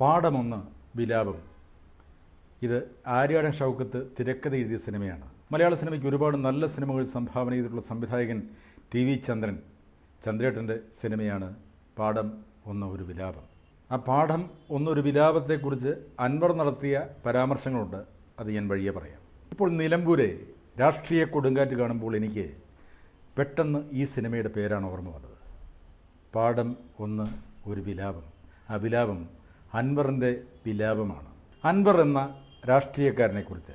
പാഠമൊന്ന് വിലാപം. ഇത് ആര്യാടൻ ഷൗക്കത്ത് തിരക്കഥ എഴുതിയ സിനിമയാണ്. മലയാള സിനിമയ്ക്ക് ഒരുപാട് നല്ല സിനിമകൾ സംഭാവന ചെയ്തിട്ടുള്ള സംവിധായകൻ ടി വി ചന്ദ്രൻ ചന്ദ്രേട്ടന്റെ സിനിമയാണ് പാഠം ഒന്ന് ഒരു വിലാപം. ആ പാഠം ഒന്നൊരു വിലാപത്തെക്കുറിച്ച് അൻവർ നടത്തിയ പരാമർശങ്ങളുണ്ട്. അത് ഞാൻ വഴിയെ പറയാം. ഇപ്പോൾ നിലമ്പൂരെ രാഷ്ട്രീയ കൊടുങ്കാറ്റ് കാണുമ്പോൾ എനിക്ക് പെട്ടെന്ന് ഈ സിനിമയുടെ പേരാണ് ഓർമ്മ വന്നത്. പാഠം ഒന്ന് ഒരു വിലാപം. ആ വിലാപം അൻവറിന്റെ വിലാപമാണ്. അൻവർ എന്ന രാഷ്ട്രീയക്കാരനെക്കുറിച്ച്.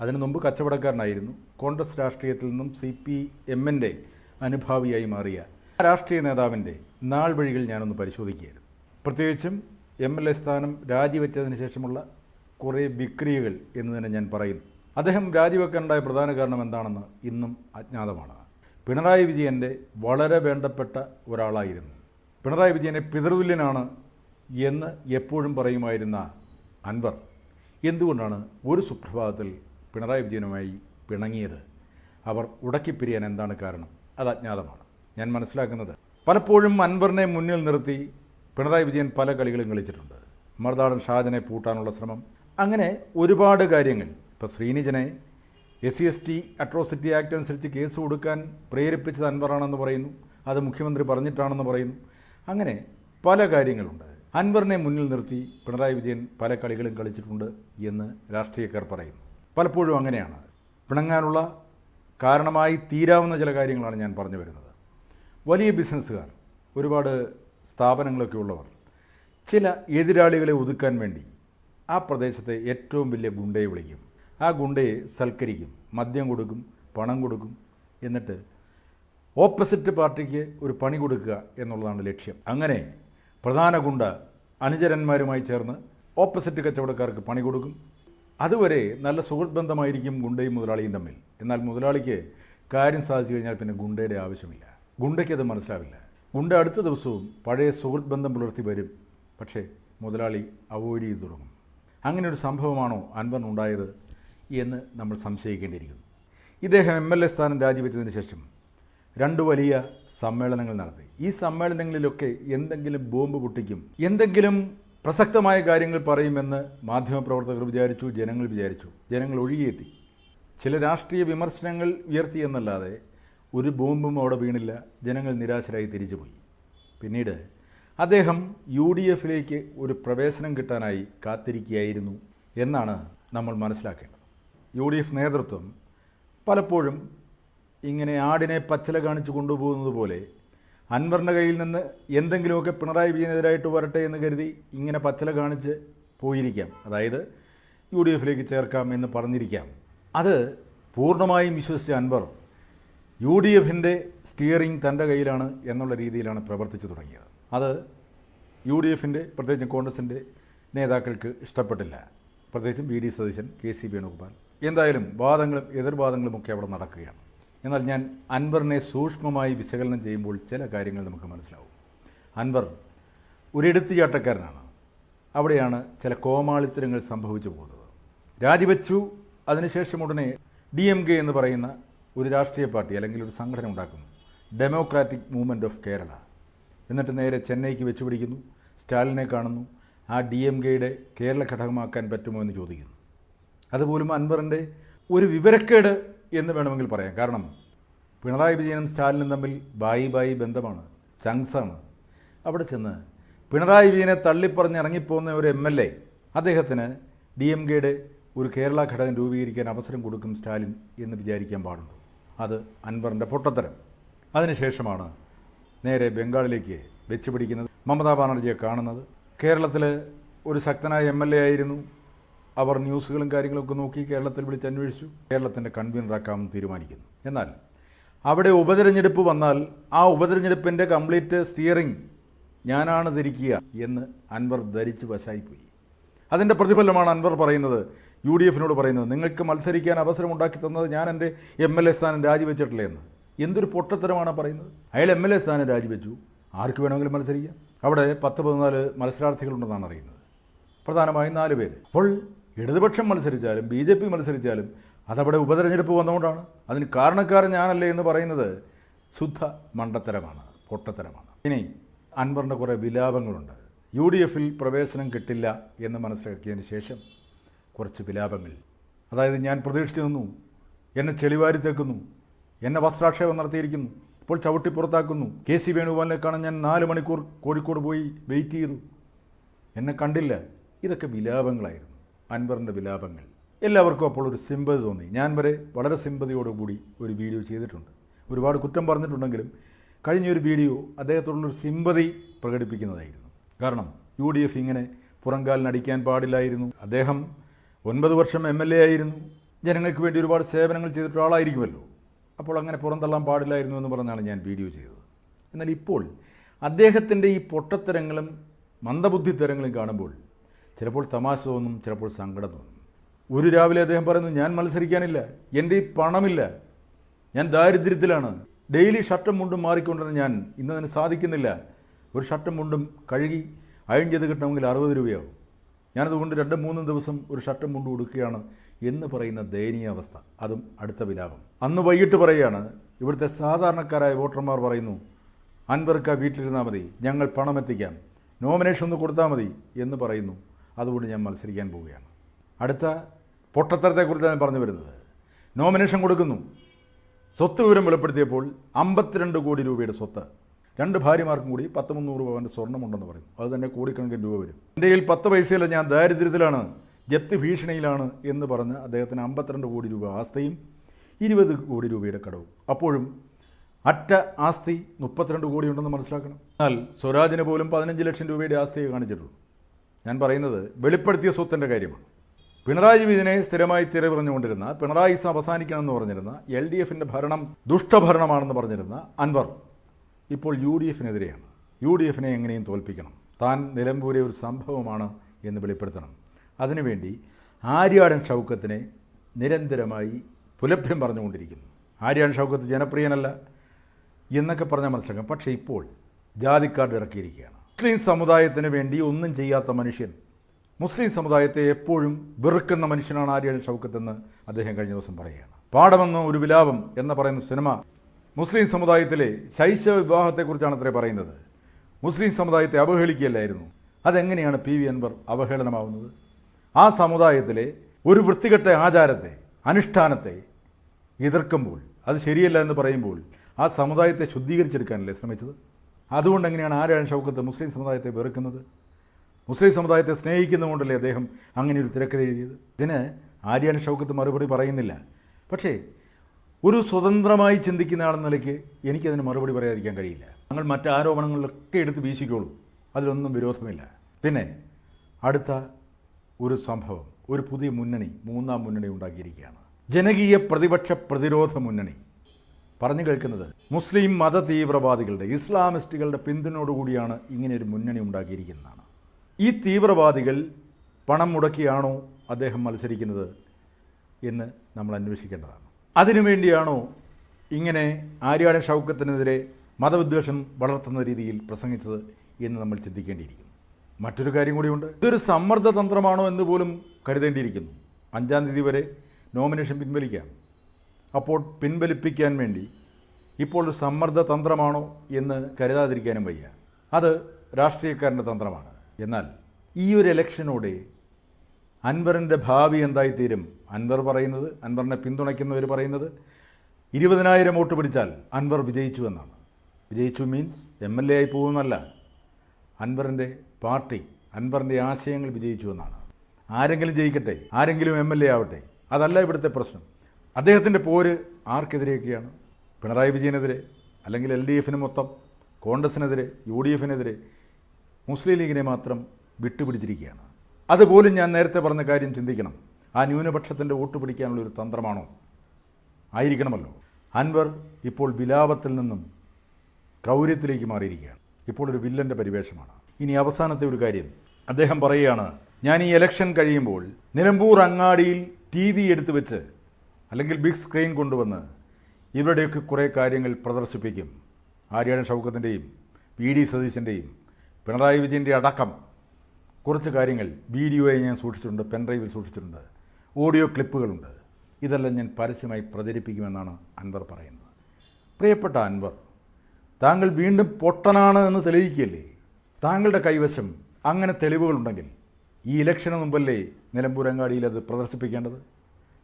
അതിനു മുമ്പ് കച്ചവടക്കാരനായിരുന്നു. കോൺഗ്രസ് രാഷ്ട്രീയത്തിൽ നിന്നും സി പി എമ്മിന്റെ അനുഭാവിയായി മാറിയ രാഷ്ട്രീയ നേതാവിന്റെ നാൾ വഴികൾ ഞാനൊന്ന് പരിശോധിക്കുകയായിരുന്നു. പ്രത്യേകിച്ചും എം എൽ എ സ്ഥാനം രാജിവെച്ചതിന് ശേഷമുള്ള കുറേ വിക്രിയകൾ എന്ന് തന്നെ ഞാൻ പറയുന്നു. അദ്ദേഹം രാജിവെക്കാനുണ്ടായ പ്രധാന കാരണം എന്താണെന്ന് ഇന്നും അജ്ഞാതമാണ്. പിണറായി വിജയന്റെ വളരെ വേണ്ടപ്പെട്ട ഒരാളായിരുന്നു. പിണറായി വിജയനെ പിതൃതുല്യനാണ് എന്ന് എപ്പോഴും പറയുമായിരുന്ന അൻവർ എന്തുകൊണ്ടാണ് ഒരു സുപ്രഭാതത്തിൽ പിണറായി വിജയനുമായി പിണങ്ങിയത്? അവർ ഉടക്കിപ്പിരിയാൻ എന്താണ് കാരണം? അത് അജ്ഞാതമാണ്. ഞാൻ മനസ്സിലാക്കുന്നത്. പലപ്പോഴും അൻവറിനെ മുന്നിൽ നിർത്തി പിണറായി വിജയൻ പല കളികളും കളിച്ചിട്ടുണ്ട്. മറുനാടൻ ഷാജനെ പൂട്ടാനുള്ള ശ്രമം. അങ്ങനെ ഒരുപാട് കാര്യങ്ങൾ. ഇപ്പോൾ ശ്രീനിജനെ S C S T atrocity act അനുസരിച്ച് കേസ് കൊടുക്കാൻ പ്രേരിപ്പിച്ചത് അൻവറാണെന്ന് പറയുന്നു. അത് മുഖ്യമന്ത്രി പറഞ്ഞിട്ടാണെന്ന് പറയുന്നു. അങ്ങനെ പല കാര്യങ്ങളുണ്ട്. അൻവറിനെ മുന്നിൽ നിർത്തി പിണറായി വിജയൻ പല കളികളും കളിച്ചിട്ടുണ്ട് എന്ന് രാഷ്ട്രീയക്കാർ പറയുന്നു. പലപ്പോഴും അങ്ങനെയാണ്. പിണങ്ങാനുള്ള കാരണമായി തീരാവുന്ന ചില കാര്യങ്ങളാണ് ഞാൻ പറഞ്ഞു വരുന്നത്. വലിയ ബിസിനസ്സുകാർ ഒരുപാട് സ്ഥാപനങ്ങളൊക്കെ ഉള്ളവർ ചില എതിരാളികളെ ഒതുക്കാൻ വേണ്ടി ആ പ്രദേശത്തെ ഏറ്റവും വലിയ ഗുണ്ടയെ വിളിക്കും. ആ ഗുണ്ടയെ സൽക്കരിക്കും മദ്യം കൊടുക്കും പണം കൊടുക്കും എന്നിട്ട് ഓപ്പോസിറ്റ് പാർട്ടിക്ക് ഒരു പണി കൊടുക്കുക എന്നുള്ളതാണ് ലക്ഷ്യം. അങ്ങനെ പ്രധാന ഗുണ്ട അനുചരന്മാരുമായി ചേർന്ന് ഓപ്പോസിറ്റ് കച്ചവടക്കാർക്ക് പണി കൊടുക്കും. അതുവരെ നല്ല സുഹൃത്ത് ബന്ധമായിരിക്കും ഗുണ്ടയും മുതലാളിയും തമ്മിൽ. എന്നാൽ മുതലാളിക്ക് കാര്യം സാധിച്ചു കഴിഞ്ഞാൽ പിന്നെ ഗുണ്ടയുടെ ആവശ്യമില്ല. ഗുണ്ടയ്ക്ക് അത് മനസ്സിലാവില്ല. ഗുണ്ട അടുത്ത ദിവസവും പഴയ സുഹൃത്ത് ബന്ധം പുലർത്തി വരും. പക്ഷേ മുതലാളി അവോയ്ഡ് ചെയ്തു തുടങ്ങും. അങ്ങനെ ഒരു സംഭവമാണോ അൻവറിനുണ്ടായത് എന്ന് നമ്മൾ സംശയിക്കേണ്ടിയിരിക്കുന്നു. ഇദ്ദേഹം എം എൽ എ സ്ഥാനം രാജിവെച്ചതിന് ശേഷം രണ്ട് വലിയ സമ്മേളനങ്ങൾ നടത്തി. ഈ സമ്മേളനങ്ങളിലൊക്കെ എന്തെങ്കിലും ബോംബ് പൊട്ടിക്കും എന്തെങ്കിലും പ്രസക്തമായ കാര്യങ്ങൾ പറയുമെന്ന് മാധ്യമപ്രവർത്തകർ വിചാരിച്ചു ജനങ്ങൾ വിചാരിച്ചു ജനങ്ങൾ ഒഴുകിയെത്തി. ചില രാഷ്ട്രീയ വിമർശനങ്ങൾ ഉയർത്തി എന്നല്ലാതെ ഒരു ബോംബും അവിടെ വീണില്ല ജനങ്ങൾ നിരാശരായി തിരിച്ചുപോയി. പിന്നീട് അദ്ദേഹം യു ഡി എഫിലേക്ക് ഒരു പ്രവേശനം കിട്ടാനായി കാത്തിരിക്കുകയായിരുന്നു എന്നാണ് നമ്മൾ മനസ്സിലാക്കേണ്ടത്. യു ഡി എഫ് നേതൃത്വം പലപ്പോഴും ഇങ്ങനെ ആടിനെ പച്ചല കാണിച്ചു കൊണ്ടുപോകുന്നത് പോലെ അൻവറിന്റെ കയ്യിൽ നിന്ന് എന്തെങ്കിലുമൊക്കെ പിണറായി വിജയനെതിരായിട്ട് വരട്ടെ എന്ന് കരുതി ഇങ്ങനെ പച്ചല കാണിച്ച് പോയിരിക്കാം. അതായത് യു ഡി എഫിലേക്ക് ചേർക്കാം എന്ന് പറഞ്ഞിരിക്കാം. അത് പൂർണമായും വിശ്വസിച്ച അൻവർ യു ഡി എഫിന്റെ സ്റ്റിയറിംഗ് തന്റെ കയ്യിലാണ് എന്നുള്ള രീതിയിലാണ് പ്രവർത്തിച്ചു തുടങ്ങിയത്. അത് യു ഡി എഫിന്റെ പ്രത്യേകിച്ചും കോൺഗ്രസിന്റെ നേതാക്കൾക്ക് ഇഷ്ടപ്പെട്ടില്ല. പ്രത്യേകിച്ചും B D Satheesan K C Venugopal. എന്തായാലും വാദങ്ങളും എതിർവാദങ്ങളും ഒക്കെ അവിടെ നടക്കുകയാണ്. എന്നാൽ ഞാൻ അൻവറിനെ സൂക്ഷ്മമായി വിശകലനം ചെയ്യുമ്പോൾ ചില കാര്യങ്ങൾ നമുക്ക് മനസ്സിലാവും. അൻവർ ഒരു എടുത്തുചാട്ടക്കാരനാണ് അവിടെയാണ് ചില കോമാളിത്തരങ്ങൾ സംഭവിച്ചു പോകുന്നത്. രാജിവെച്ചു അതിനുശേഷം ഉടനെ ഡി എം കെ എന്ന് പറയുന്ന ഒരു രാഷ്ട്രീയ പാർട്ടി അല്ലെങ്കിൽ ഒരു സംഘടന ഉണ്ടാക്കുന്നു. Democratic Movement of Kerala. എന്നിട്ട് നേരെ ചെന്നൈക്ക് വെച്ചുപിടിക്കുന്നു. സ്റ്റാലിനെ കാണുന്നു. ആ ഡി എം കെയുടെ കേരള ഘടകമാക്കാൻ പറ്റുമോ എന്ന് ചോദിക്കുന്നു. അതുപോലും അൻവറിന്റെ ഒരു വിവരക്കേട് എന്ന് വേണമെങ്കിൽ പറയാം. കാരണം പിണറായി വിജയനും സ്റ്റാലിനും തമ്മിൽ ബായി ബായി ബന്ധമാണ് ചങ്സാണ്. അവിടെ ചെന്ന് പിണറായി വിജയനെ തള്ളിപ്പറഞ്ഞ് ഇറങ്ങിപ്പോകുന്ന ഒരു എം എൽ എ അദ്ദേഹത്തിന് ഡി എം കെയുടെ ഒരു കേരള ഘടകം രൂപീകരിക്കാൻ അവസരം കൊടുക്കും സ്റ്റാലിൻ എന്ന് വിചാരിക്കാൻ പാടുള്ളൂ. അത് അൻവറിന്റെ പൊട്ടത്തരം. അതിനുശേഷമാണ് നേരെ ബംഗാളിലേക്ക് വെച്ചുപിടിക്കുന്നത് മമതാ ബാനർജിയെ കാണുന്നത്. കേരളത്തിൽ ഒരു ശക്തനായ എം എൽ എ ആയിരുന്നു. അവർ ന്യൂസുകളും കാര്യങ്ങളൊക്കെ നോക്കി കേരളത്തിൽ വിളിച്ച് അന്വേഷിച്ചു. കേരളത്തിന്റെ കൺവീനറാക്കാമെന്ന് തീരുമാനിക്കുന്നു. എന്നാൽ അവിടെ ഉപതെരഞ്ഞെടുപ്പ് വന്നാൽ ആ ഉപതെരഞ്ഞെടുപ്പിന്റെ കംപ്ലീറ്റ് സ്റ്റിയറിംഗ് ഞാനാണ് ധരിക്കുക എന്ന് അൻവർ ധരിച്ച് വശായിപ്പോയി. അതിന്റെ പ്രതിഫലമാണ് അൻവർ പറയുന്നത് യു ഡി എഫിനോട് പറയുന്നത്. നിങ്ങൾക്ക് മത്സരിക്കാൻ അവസരം ഉണ്ടാക്കി തന്നത് ഞാൻ എന്റെ എം എൽ എ സ്ഥാനം രാജിവെച്ചിട്ടില്ല എന്ന്. എന്തൊരു പൊട്ടത്തരമാണ് പറയുന്നത്? അയാൾ എം എൽ എ സ്ഥാനം രാജിവെച്ചു. ആർക്ക് വേണമെങ്കിലും മത്സരിക്കാം. അവിടെ പത്ത് പതിനാല് മത്സരാർത്ഥികളുണ്ടെന്നാണ് അറിയുന്നത്. പ്രധാനമായും നാല് പേര്. അപ്പോൾ ഇടതുപക്ഷം മത്സരിച്ചാലും ബി ജെ പി മത്സരിച്ചാലും അതവിടെ ഉപതെരഞ്ഞെടുപ്പ് വന്നുകൊണ്ടാണ് അതിന് കാരണക്കാരൻ ഞാനല്ലേ എന്ന് പറയുന്നത് ശുദ്ധ മണ്ടത്തരമാണ് പൊട്ടത്തരമാണ്. ഇനി അൻവറിന്റെ കുറേ വിലാപങ്ങളുണ്ട്. യു ഡി എഫിൽ പ്രവേശനം കിട്ടില്ല എന്ന് മനസ്സിലാക്കിയതിന് ശേഷം കുറച്ച് വിലാപങ്ങൾ. അതായത് ഞാൻ പ്രതീക്ഷിച്ചു നിന്നു എന്നെ ചെളിവാരി തേക്കുന്നു എന്നെ വസ്ത്രാക്ഷേപം നടത്തിയിരിക്കുന്നു ഇപ്പോൾ ചവിട്ടി പുറത്താക്കുന്നു. കെ സി വേണുഗോപാലിനെ കാണാൻ ഞാൻ നാല് മണിക്കൂർ കോഴിക്കോട് പോയി വെയിറ്റ് ചെയ്തു. എന്നെ കണ്ടില്ല. ഇതൊക്കെ വിലാപങ്ങളായിരുന്നു. അൻവറിന്റെ വിലാപങ്ങൾ. എല്ലാവർക്കും അപ്പോൾ ഒരു സിമ്പതി തോന്നി. ഞാൻ വരെ വളരെ സിമ്പതിയോടുകൂടി ഒരു വീഡിയോ ചെയ്തിട്ടുണ്ട്. ഒരുപാട് കുറ്റം പറഞ്ഞിട്ടുണ്ടെങ്കിലും കഴിഞ്ഞൊരു വീഡിയോ അദ്ദേഹത്തോടുള്ളൊരു സിമ്പതി പ്രകടിപ്പിക്കുന്നതായിരുന്നു. കാരണം യു ഡി എഫ് ഇങ്ങനെ പുറംകാലിനടിക്കാൻ പാടില്ലായിരുന്നു. അദ്ദേഹം ഒൻപത് വർഷം എം എൽ എ ആയിരുന്നു. ജനങ്ങൾക്ക് വേണ്ടി ഒരുപാട് സേവനങ്ങൾ ചെയ്തിട്ടുള്ള ആളായിരിക്കുമല്ലോ. അപ്പോൾ അങ്ങനെ പുറന്തള്ളാൻ പാടില്ലായിരുന്നു എന്ന് പറഞ്ഞാണ് ഞാൻ വീഡിയോ ചെയ്തത്. എന്നാൽ ഇപ്പോൾ അദ്ദേഹത്തിന്റെ ഈ പൊട്ടത്തരങ്ങളും മന്ദബുദ്ധിത്തരങ്ങളും കാണുമ്പോൾ ചിലപ്പോൾ തമാശ തോന്നും ചിലപ്പോൾ സങ്കടം തോന്നും. ഒരു രാവിലെ അദ്ദേഹം പറയുന്നു ഞാൻ മത്സരിക്കാനില്ല എന്റെ ഈ പണമില്ല. ഞാൻ ദാരിദ്ര്യത്തിലാണ്. ഡെയിലി ഷർട്ടും മുണ്ടും മാറിക്കൊണ്ടിരുന്ന ഞാൻ ഇന്നതിന് സാധിക്കുന്നില്ല. ഒരു ഷർട്ടും മുണ്ടും കഴുകി അയൺ ചെയ്ത് കിട്ടണമെങ്കിൽ അറുപത് രൂപയാവും. ഞാനതുകൊണ്ട് രണ്ട് മൂന്ന് ദിവസം ഒരു ഷർട്ടും മുണ്ടും ഉടുക്കുകയാണ് എന്ന് പറയുന്ന ദയനീയ അവസ്ഥ. അതും അടുത്ത വിലാപം. അന്ന് വൈകിട്ട് പറയുകയാണ് ഇവിടുത്തെ സാധാരണക്കാരായ വോട്ടർമാർ പറയുന്നു അൻവർക്ക വീട്ടിലിരുന്നാൽ മതി ഞങ്ങൾ പണം എത്തിക്കാം. നോമിനേഷൻ ഒന്ന് കൊടുത്താൽ മതി എന്ന് പറയുന്നു. അതുകൊണ്ട് ഞാൻ മത്സരിക്കാൻ പോവുകയാണ്. അടുത്ത പൊട്ടത്തരത്തെക്കുറിച്ച് ഞാൻ പറഞ്ഞു വരുന്നത്. നോമിനേഷൻ കൊടുക്കുന്നു. സ്വത്ത് വിവരം വെളിപ്പെടുത്തിയപ്പോൾ അമ്പത്തിരണ്ട് കോടി രൂപയുടെ സ്വത്ത്. രണ്ട് ഭാര്യമാർക്കും കൂടി പത്ത് മുന്നൂറ് പവന്റെ സ്വർണമുണ്ടെന്ന് പറയും. അത് തന്നെ കോടിക്കണക്കിന് രൂപ വരും. എന്റെ കയ്യിൽ പത്ത് പൈസയില്ല ഞാൻ ദാരിദ്ര്യത്തിലാണ് ജപ്തി ഭീഷണിയിലാണ് എന്ന് പറഞ്ഞ് അദ്ദേഹത്തിന് അമ്പത്തിരണ്ട് കോടി രൂപ ആസ്തിയും ഇരുപത് കോടി രൂപയുടെ കടവും. അപ്പോഴും അറ്റ ആസ്തി മുപ്പത്തിരണ്ട് കോടി ഉണ്ടെന്ന് മനസ്സിലാക്കണം. എന്നാൽ സ്വരാജിന് പോലും പതിനഞ്ച് ലക്ഷം രൂപയുടെ ആസ്തിയെ കാണിച്ചിട്ടുള്ളൂ. ഞാൻ പറയുന്നത് വെളിപ്പെടുത്തിയ സ്വത്തിന്റെ കാര്യമാണ്. പിണറായി വിജയനെ സ്ഥിരമായി തിര പറഞ്ഞുകൊണ്ടിരുന്ന പിണറായിസം അവസാനിക്കണമെന്ന് പറഞ്ഞിരുന്ന എൽ ഡി എഫിന്റെ ഭരണം ദുഷ്ടഭരണമാണെന്ന് പറഞ്ഞിരുന്ന അൻവർ ഇപ്പോൾ യു ഡി എഫിനെതിരെയാണ്. യു ഡി എഫിനെ എങ്ങനെയും തോൽപ്പിക്കണം. താൻ നിലമ്പൂരെ ഒരു സംഭവമാണ് എന്ന് വെളിപ്പെടുത്തണം. അതിനുവേണ്ടി ആര്യാടൻ ഷൗക്കത്തിനെ നിരന്തരമായി പുലഭ്യം പറഞ്ഞുകൊണ്ടിരിക്കുന്നു. ആര്യാടൻ ഷൗക്കത്ത് ജനപ്രിയനല്ല എന്നൊക്കെ പറഞ്ഞാൽ മനസ്സിലാക്കാം. പക്ഷേ ഇപ്പോൾ ജാതിക്കാർഡ് ഇറക്കിയിരിക്കുകയാണ്. മുസ്ലിം സമുദായത്തിന് വേണ്ടി ഒന്നും ചെയ്യാത്ത മനുഷ്യൻ മുസ്ലിം സമുദായത്തെ എപ്പോഴും വെറുക്കുന്ന മനുഷ്യനാണ് ആര്യൻ ഷൗക്കത്ത് എന്ന് അദ്ദേഹം കഴിഞ്ഞ ദിവസം പറയുകയാണ്. പാഠമെന്ന ഒരു വിലാപം എന്ന് പറയുന്ന സിനിമ മുസ്ലിം സമുദായത്തിലെ ശൈശവ വിവാഹത്തെക്കുറിച്ചാണ് അത്രേ പറയുന്നത്. മുസ്ലിം സമുദായത്തെ അവഹേളിക്കുകയല്ലായിരുന്നു. അതെങ്ങനെയാണ് പി വി അൻവർ അവഹേളനമാവുന്നത്? ആ സമുദായത്തിലെ ഒരു വൃത്തികെട്ട ആചാരത്തെ അനുഷ്ഠാനത്തെ എതിർക്കുമ്പോൾ അത് ശരിയല്ല എന്ന് പറയുമ്പോൾ ആ സമുദായത്തെ ശുദ്ധീകരിച്ചെടുക്കാനല്ലേ ശ്രമിച്ചത്? അതുകൊണ്ട് എങ്ങനെയാണ് ആരാണ് ഷൗക്കത്ത് മുസ്ലിം സമുദായത്തെ വെറുക്കുന്നത്? മുസ്ലിം സമുദായത്തെ സ്നേഹിക്കുന്നതുകൊണ്ടല്ലേ അദ്ദേഹം അങ്ങനെ ഒരു തിരക്കഥ എഴുതിയത്? ഇതിന് ആര്യാൻ ഷൗക്കത്ത് മറുപടി പറയുന്നില്ല. പക്ഷേ ഒരു സ്വതന്ത്രമായി ചിന്തിക്കുന്ന ആളെന്ന നിലയ്ക്ക് എനിക്കതിന് മറുപടി പറയാതിരിക്കാൻ കഴിയില്ല. ഞങ്ങൾ മറ്റ് ആരോപണങ്ങളിലൊക്കെ എടുത്ത് വീശിക്കോളൂ. അതിലൊന്നും വിരോധമില്ല. പിന്നെ അടുത്ത ഒരു സംഭവം. ഒരു പുതിയ മുന്നണി മൂന്നാം മുന്നണി ഉണ്ടാക്കിയിരിക്കുകയാണ്. ജനകീയ പ്രതിപക്ഷ പ്രതിരോധ മുന്നണി. പറഞ്ഞു കേൾക്കുന്നത്. മുസ്ലിം മത തീവ്രവാദികളുടെ ഇസ്ലാമിസ്റ്റുകളുടെ പിന്തുണയോടുകൂടിയാണ് ഇങ്ങനെ ഒരു മുന്നണി ഉണ്ടാക്കിയിരിക്കുന്നതാണ്. ഈ തീവ്രവാദികൾ പണം മുടക്കിയാണോ അദ്ദേഹം മത്സരിക്കുന്നത് എന്ന് നമ്മൾ അന്വേഷിക്കേണ്ടതാണ്. അതിനുവേണ്ടിയാണോ ഇങ്ങനെ ആര്യാട ഷൗക്കത്തിനെതിരെ മതവിദ്വേഷം വളർത്തുന്ന രീതിയിൽ പ്രസംഗിച്ചത് എന്ന് നമ്മൾ ചിന്തിക്കേണ്ടിയിരിക്കുന്നു. മറ്റൊരു കാര്യം കൂടിയുണ്ട്. ഇതൊരു സമ്മർദ്ദതന്ത്രമാണോ എന്ന് പോലും കരുതേണ്ടിയിരിക്കുന്നു. അഞ്ചാം തീയതി വരെ നോമിനേഷൻ പിൻവലിക്കാം അപ്പോൾ പിൻവലിപ്പിക്കാൻ വേണ്ടി ഇപ്പോൾ സമ്മർദ്ദ തന്ത്രമാണോ എന്ന് കരുതാതിരിക്കാനും വയ്യ. അത് രാഷ്ട്രീയക്കാരന്റെ തന്ത്രമാണ്. എന്നാൽ ഈ ഒരു ഇലക്ഷനോടെ അൻവറിന്റെ ഭാവി എന്തായിത്തീരും? അൻവർ പറയുന്നത് അൻവറിനെ പിന്തുണയ്ക്കുന്നവർ പറയുന്നത് ഇരുപതിനായിരം വോട്ട് പിടിച്ചാൽ അൻവർ വിജയിച്ചു എന്നാണ്. വിജയിച്ചു മീൻസ് എം എൽ എ ആയി പോകുന്നല്ല അൻവറിന്റെ പാർട്ടി അൻവറിന്റെ ആശയങ്ങൾ വിജയിച്ചു എന്നാണ്. ആരെങ്കിലും ജയിക്കട്ടെ ആരെങ്കിലും എം എൽ എ ആവട്ടെ അതല്ല ഇവിടുത്തെ പ്രശ്നം. അദ്ദേഹത്തിന്റെ പോര് ആർക്കെതിരെയൊക്കെയാണ്? പിണറായി വിജയനെതിരെ അല്ലെങ്കിൽ എൽ ഡി എഫിന് മൊത്തം കോൺഗ്രസിനെതിരെ യു ഡി എഫിനെതിരെ മുസ്ലിം ലീഗിനെ മാത്രം വിട്ടുപിടിച്ചിരിക്കുകയാണ്. അതുപോലും ഞാൻ നേരത്തെ പറഞ്ഞ കാര്യം ചിന്തിക്കണം. ആ ന്യൂനപക്ഷത്തിന്റെ വോട്ട് പിടിക്കാനുള്ള ഒരു തന്ത്രമാണോ? ആയിരിക്കണമല്ലോ. അൻവർ ഇപ്പോൾ വിലാപത്തിൽ നിന്നും ക്രൗര്യത്തിലേക്ക് മാറിയിരിക്കുകയാണ്. ഇപ്പോൾ ഒരു വില്ലന്റെ പരിവേഷമാണ്. ഇനി അവസാനത്തെ ഒരു കാര്യം. അദ്ദേഹം പറയുകയാണ് ഞാൻ ഈ ഇലക്ഷൻ കഴിയുമ്പോൾ നിലമ്പൂർ അങ്ങാടിയിൽ ടി വി എടുത്തു വെച്ച് അല്ലെങ്കിൽ ബിഗ് സ്ക്രീൻ കൊണ്ടുവന്ന് ഇവരുടെയൊക്കെ കുറേ കാര്യങ്ങൾ പ്രദർശിപ്പിക്കും. ആര്യാടൻ ഷൗക്കത്തിന്റെയും വി ഡി സതീശന്റെയും പിണറായി വിജയന്റെ അടക്കം. കുറച്ച് കാര്യങ്ങൾ വീഡിയോയെ ഞാൻ സൂക്ഷിച്ചിട്ടുണ്ട് പെൻഡ്രൈവിൽ സൂക്ഷിച്ചിട്ടുണ്ട്. ഓഡിയോ ക്ലിപ്പുകളുണ്ട്. ഇതെല്ലാം ഞാൻ പരസ്യമായി പ്രചരിപ്പിക്കുമെന്നാണ് അൻവർ പറയുന്നത്. പ്രിയപ്പെട്ട അൻവർ താങ്കൾ വീണ്ടും പൊട്ടനാണ് എന്ന് തെളിയിക്കുകയല്ലേ? താങ്കളുടെ കൈവശം അങ്ങനെ തെളിവുകളുണ്ടെങ്കിൽ ഈ ഇലക്ഷന് മുമ്പല്ലേ നിലമ്പൂരങ്ങാടിയിൽ അത് പ്രദർശിപ്പിക്കേണ്ടത്?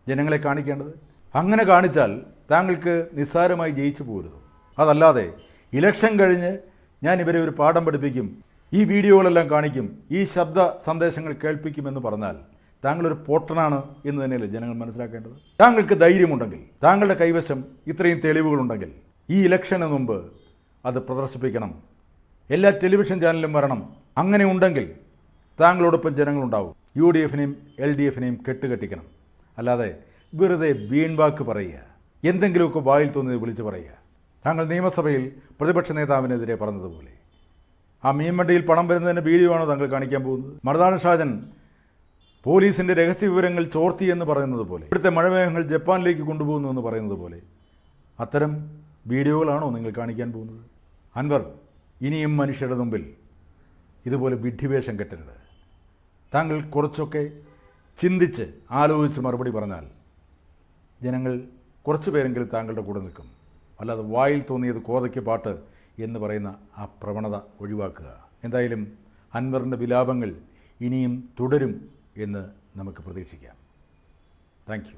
ജനങ്ങളെ കാണിക്കേണ്ടത്? അങ്ങനെ കാണിച്ചാൽ താങ്കൾക്ക് നിസ്സാരമായി ജയിച്ചു പോരുത്. അതല്ലാതെ ഇലക്ഷൻ കഴിഞ്ഞ് ഞാൻ ഇവരെ ഒരു പാഠം പഠിപ്പിക്കും ഈ വീഡിയോകളെല്ലാം കാണിക്കും ഈ ശബ്ദ സന്ദേശങ്ങൾ കേൾപ്പിക്കുമെന്ന് പറഞ്ഞാൽ താങ്കളൊരു പോട്ടനാണ് എന്ന് തന്നെയല്ലേ ജനങ്ങൾ മനസ്സിലാക്കേണ്ടത്? താങ്കൾക്ക് ധൈര്യമുണ്ടെങ്കിൽ താങ്കളുടെ കൈവശം ഇത്രയും തെളിവുകളുണ്ടെങ്കിൽ ഈ ഇലക്ഷന് മുമ്പ് അത് പ്രദർശിപ്പിക്കണം. എല്ലാ ടെലിവിഷൻ ചാനലിലും വരണം. അങ്ങനെ ഉണ്ടെങ്കിൽ താങ്കളോടൊപ്പം ജനങ്ങളുണ്ടാവും. യു ഡി എഫിനെയും എൽ ഡി എഫിനെയും കെട്ടുകെട്ടിക്കണം. അല്ലാതെ വെറുതെ വീൺവാക്ക് പറയുക. എന്തെങ്കിലുമൊക്കെ വായിൽ തോന്നിയത് വിളിച്ച് പറയുക. താങ്കൾ നിയമസഭയിൽ പ്രതിപക്ഷ നേതാവിനെതിരെ പറഞ്ഞതുപോലെ. ആ മീൻവണ്ടിയിൽ പണം വരുന്നതിന്റെ വീഡിയോ ആണോ താങ്കൾ കാണിക്കാൻ പോകുന്നത്? മർദാന ഷാജൻ പോലീസിന്റെ രഹസ്യ വിവരങ്ങൾ ചോർത്തി എന്ന് പറയുന്നത് പോലെ ഇവിടുത്തെ മഴമേഘങ്ങൾ ജപ്പാനിലേക്ക് കൊണ്ടുപോകുന്നു എന്ന് പറയുന്നത് പോലെ അത്തരം വീഡിയോകളാണോ നിങ്ങൾ കാണിക്കാൻ പോകുന്നത്? അൻവർ ഇനിയും മനുഷ്യരുടെ മുമ്പിൽ ഇതുപോലെ വിഡ്ഢിവേഷം കെട്ടരുത്. താങ്കൾ കുറച്ചൊക്കെ ചിന്തിച്ച് ആലോചിച്ച് മറുപടി പറഞ്ഞാൽ ജനങ്ങൾ കുറച്ച് പേരെങ്കിലും താങ്കളുടെ കൂടെ നിൽക്കും. അല്ലാതെ വായിൽ തോന്നിയത് കോതയ്ക്ക് പാട്ട് എന്ന് പറയുന്ന ആ പ്രവണത ഒഴിവാക്കുക. എന്തായാലും അൻവറിന്റെ വിലാപങ്ങൾ ഇനിയും തുടരും എന്ന് നമുക്ക് പ്രതീക്ഷിക്കാം. Thank you.